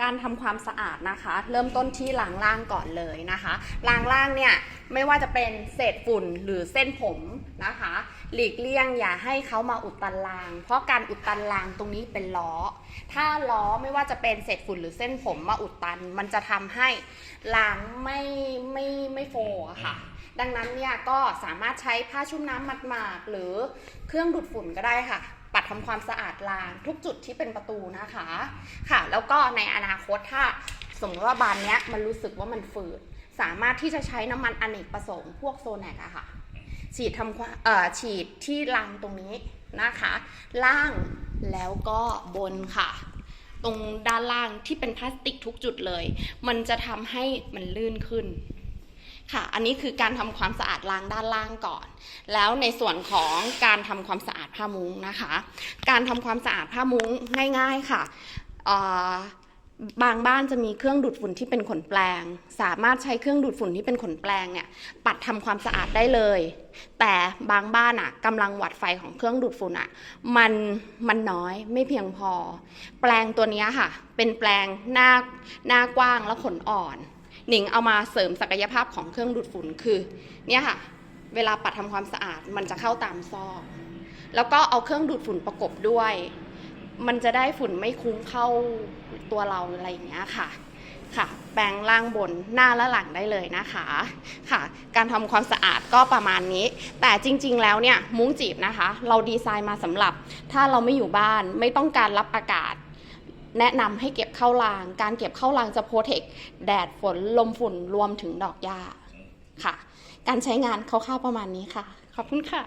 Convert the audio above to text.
การทำความสะอาดนะคะ เริ่มต้นที่ล้างล่างก่อนเลยนะคะล้างล่างเนี่ยไม่ว่าจะเป็นเศษฝุ่นหรือเส้นผมนะคะ หลีกเลี่ยงอย่าให้เขามาอุดตันราง เพราะการอุดตันรางตรงนี้เป็นล้อ ถ้าล้อไม่ว่าจะเป็นเศษฝุ่นหรือเส้นผมมาอุดตัน มันจะทำให้รางไม่ไม่ไม่โฟร์ค่ะดังนั้นเนี่ยก็สามารถใช้ผ้าชุ่มน้ำหมาดๆหรือเครื่องดูดฝุ่นก็ได้ค่ะ ทำความสะอาดรางทุกจุดที่เป็นประตูนะคะ ค่ะ แล้วก็ในอนาคตถ้าสมมติว่าบานเนี้ยมันรู้สึกว่ามันฝืด สามารถที่จะใช้น้ำมันอเนกประสงค์พวกโซแนกอะค่ะ ฉีดทำความเอ่อฉีดที่รางตรงนี้นะคะ ล่างแล้วก็บนค่ะ ตรงด้านล่างที่เป็นพลาสติกทุกจุดเลย มันจะทำให้มันลื่นขึ้น ค่ะ อันนี้คือการทำความสะอาดรางด้านล่างก่อน แล้วในส่วนของการทำความสะอาดผ้ามุ้งนะคะ การทำความสะอาดผ้ามุ้งง่าย ๆค่ะบางบ้านจะมีเครื่องดูดฝุ่นที่เป็นขนแปลง สามารถใช้เครื่องดูดฝุ่นที่เป็นขนแปลงเนี่ยปัดทำความสะอาดได้เลย แต่บางบ้านอะกำลังวัดไฟของเครื่องดูดฝุ่นอะมันมันน้อยไม่เพียงพอ แปลงตัวนี้ค่ะ เป็นแปลงหน้าหน้ากว้างและขนอ่อน หนิงเอามาเสริมศักยภาพของเครื่องดูดฝุ่นคือเนี่ยค่ะ เวลาปัดทำความสะอาดมันจะเข้าตามซอกแล้วก็เอาเครื่องดูดฝุ่นประกบด้วย มันจะได้ฝุ่นไม่คุ้งเข้าตัวเราอะไรอย่างเงี้ยค่ะค่ะ แปรงล่างบนหน้าและหลังได้เลยนะคะค่ะ การทำความสะอาดก็ประมาณนี้ แต่จริง ๆ แล้วเนี่ยมุ้งจีบนะคะ เราดีไซน์มาสำหรับ ถ้าเราไม่อยู่บ้านไม่ต้องการรับอากาศ แนะนำให้เก็บเข้าราง การเก็บเข้ารางจะโปรเทคแดดฝนลมฝุ่นรวมถึงดอกหญ้าค่ะ การใช้งานคร่าวๆประมาณนี้ค่ะ ขอบคุณค่ะ